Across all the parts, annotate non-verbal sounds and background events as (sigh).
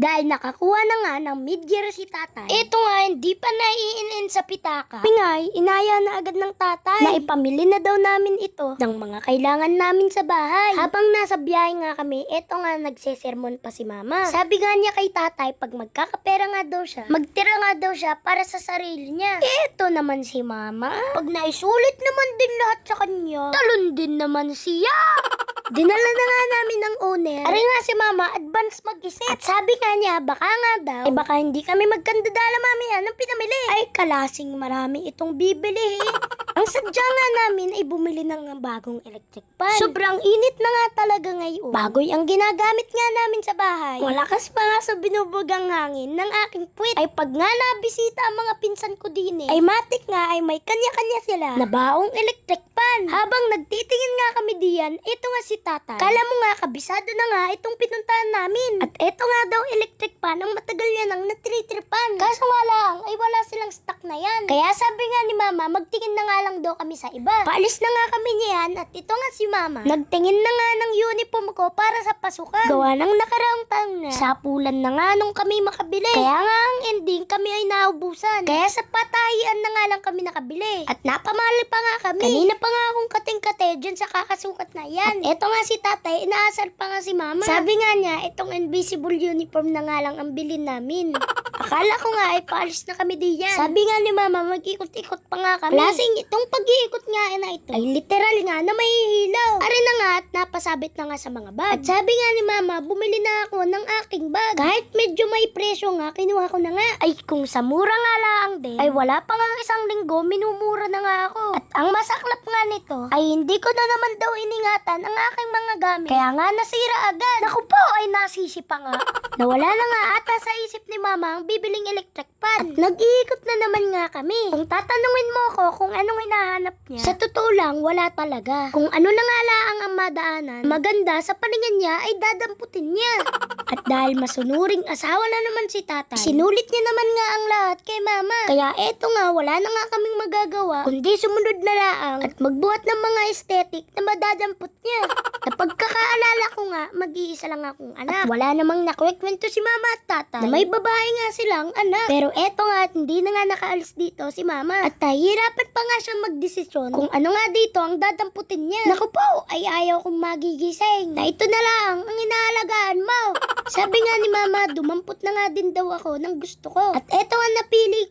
Dahil nakakuha na nga ng mid-gear si tatay. Ito nga, hindi pa naiinin sa pitaka. Pingay, inaya na agad ng tatay na ipamili na daw namin ito ng mga kailangan namin sa bahay. Habang nasa biyahe nga kami, eto nga nagsesermon pa si mama. Sabi nga niya kay tatay, pag magkakapera nga daw siya, magtira nga daw siya para sa sarili niya. Eto naman si mama. Pag naisulit naman din lahat sa kanya, talon din naman siya. (laughs) Dinala na nga namin ng owner. Ari nga si mama, advance mag-isip. At sabi nga niya, baka nga daw, eh baka hindi kami magkandadala mamaya ng pinamili. Ay, kalasing marami itong bibili. (laughs) Ang sadya nga namin ay bumili ng bagong electric fan. Sobrang init na nga talaga ngayon. Bagoy ang ginagamit nga namin sa bahay. Malakas pa nga sa binubugang hangin ng aking puwit. Ay pag nga nabisita ang mga pinsan ko din eh, ay matik nga ay may kanya-kanya sila na baong electric fan. Habang nagtitingin nga kami diyan, ito nga si tatay. Kala mo nga kabisado na nga itong pinuntahan namin. At ito nga daw electric fan ang matagal yan ang natritripan. Kaso nga lang, ay wala silang stock na yan. Kaya sabi nga ni mama, magtingin na nga lang daw kami sa iba. Paalis na nga kami niyan at ito nga si mama. Nagtingin na nga ng uniform ko para sa pasukan. Gawa ng nakaraang taon na. Sapulan na nga nung kami makabili. Kaya nga ang ending kami ay naubusan. Kaya sa patahian na nga lang kami nakabili. At napamali pa nga kami. Kanina pa nga akong kating-kate dyan sa kakasukat na yan. At eto nga si tatay, inaasar pa nga si mama. Sabi nga niya, itong invisible uniform na nga lang ang bilin namin. (laughs) Akala ko nga ay paalis na kami diyan. Sabi nga ni mama, mag-ikot-ikot pa nga kami. Lasing itong pag-iikot nga na ito ay literal nga na may hilaw. Ari na nga at napasabit na nga sa mga bag. At sabi nga ni mama, bumili na ako ng aking bag. Kahit medyo may presyo nga, kinuha ko na nga. Ay kung sa mura nga lang din, ay wala pa nga isang linggo, minumura na nga ako. At ang masaklap nga nito, ay hindi ko na naman daw iningatan ang aking mga gamit. Kaya nga nasira agad. Naku po, ay nasisi pa nga. (laughs) Nawala na nga ata sa isip ni mama ang bibiling electric fan. At nag-iikot na naman nga kami. Kung tatanungin mo ako kung anong hinahanap niya, sa totoo lang, wala talaga. Kung ano na nga laang ang madaanan, maganda sa paningin niya ay dadamputin niya. (laughs) At dahil masunuring asawa na naman si tatay, sinulit niya naman nga ang lahat kay mama. Kaya eto nga, wala na nga kaming magagawa, kundi sumunod na laang at magbuhat ng mga aesthetic na madadampot niya. (laughs) Sa pagkakaalala ko nga, mag-iisa lang akong anak. At wala namang nakwekwento si mama at tatay na may babae nga silang anak. Pero eto nga at hindi na nga nakaalis dito si mama. At nahihirapan pa nga siya magdesisyon kung ano nga dito ang dadamputin niya. Naku po, ay ayaw kong magigising. Na ito na lang ang inaalagaan mo. Sabi nga ni mama, dumampot na nga din daw ako ng gusto ko. At eto napili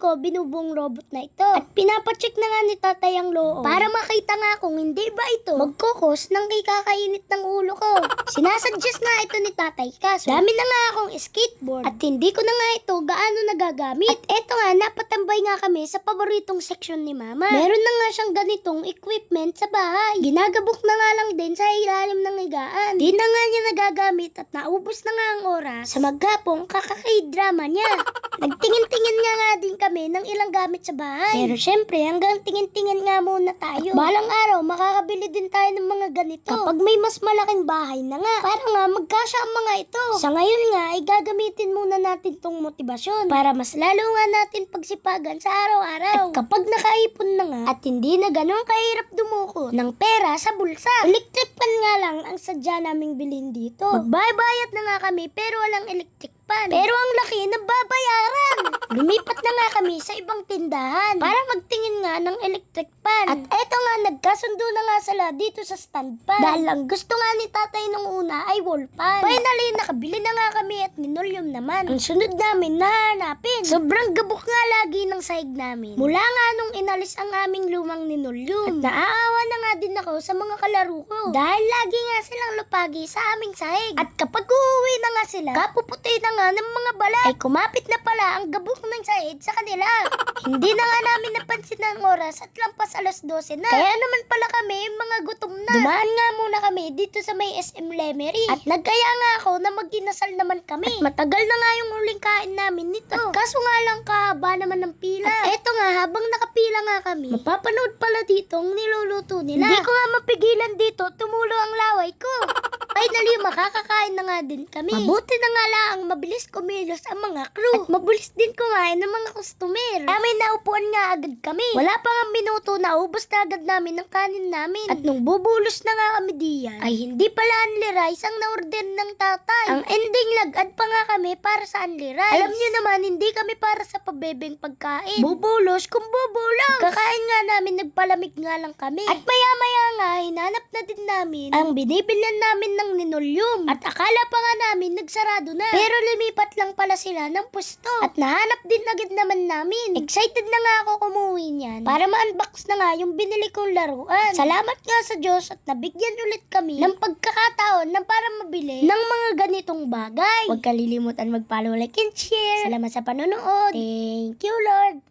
ko, binubuong robot na ito. At pinapacheck na nga ni tatay ang loob. Para makita nga kung hindi ba ito magkukos ng ikakainit ng ulo ko. (laughs) Sinasuggest nga ito ni tatay kaso dami na nga akong skateboard. At hindi ko na nga ito gaano nagagamit. At eto nga, napatambay nga kami sa paboritong section ni mama. Meron na nga siyang ganitong equipment sa bahay. Ginagabok na nga lang din sa ilalim ng higaan. Di na nga niya nagagamit at naubos na nga ang oras sa maghapong kakakay-drama niya. (laughs) Nagtingin-tingin nga nga din kami ng ilang gamit sa bahay. Pero syempre, hanggang tingin-tingin nga muna tayo. At balang araw, makakabili din tayo ng mga ganito. Kapag may mas malaking bahay na nga. Para nga, magkasya ang mga ito. Sa ngayon nga, ay gagamitin muna natin tong motibasyon. Para mas lalo nga natin pagsipagan sa araw-araw. At kapag nakaipon na nga, at hindi na ganun kahirap dumuko ng pera sa bulsa. Electric pan nga lang ang sadya naming bilhin dito. Magbaybayad na nga kami pero walang electric pan. Pero ang laki na babayaran. Lumipat na nga kami sa ibang tindahan para magtingin nga ng electric pan. At eto nga, nagkasundo na nga sila dito sa stand pan. Dahil ang gusto nga ni tatay nung una ay wall pan. Finally, nakabili na nga kami at ninolyum naman. Ang sunod namin, nahanapin. Sobrang gabok nga lagi ng sahig namin. Mula nga nung inalis ang aming lumang ninolyum. At naaawa na nga din ako sa mga kalaro ko. Dahil lagi nga silang lupagi sa aming sahig. At kapag uuwi na nga sila, kapuputi na nga ng mga balat. Ay kumapit na pala ang gabok ng sahig sa kanila. (laughs) Hindi na nga namin napansin ang oras at lampas alas 12 na. Kaya naman pala kami mga gutom na. Dumaan nga muna kami dito sa may SM Lemery. At nagkaya nga ako na mag-inasal naman kami. At matagal na nga yung huling kain namin nito. At kaso nga lang kahaba naman ng pila. At eto nga habang nakapila nga kami, mapapanood pala dito ang niluluto nila. Hindi ko nga mapigilan dito, tumulo ang laway ko. (laughs) Finally, makakakain na nga din kami. Mabuti na nga lang mabilis kumilos ang mga crew. At mabilis din kumain ng mga customer. Kaya may naupuan nga agad kami. Wala pa nga minuto na ubos na agad namin ng kanin namin. At nung bubulos na nga kami diyan, ay hindi pala only rice ang na-order ng tatay. Ang ending nag-add pa nga kami para sa only rice. Alam niyo naman, hindi kami para sa pabebeng pagkain. Bubulos kung bubulos. Kakain nga namin, nagpalamig nga lang kami. At maya-maya nga, hinanap na din namin ang binibilan namin ng linoleum. At akala pa nga namin nagsarado na. Pero lumipat lang pala sila ng pwesto. At nahanap din agad naman namin. Excited na nga ako kumuwi niyan para ma-unbox na nga yung binili kong laruan. Salamat nga sa Diyos at nabigyan ulit kami ng pagkakataon na para mabili ng mga ganitong bagay. Huwag kalilimutan mag-follow, like, and share. Salamat sa panonood. Thank you, Lord.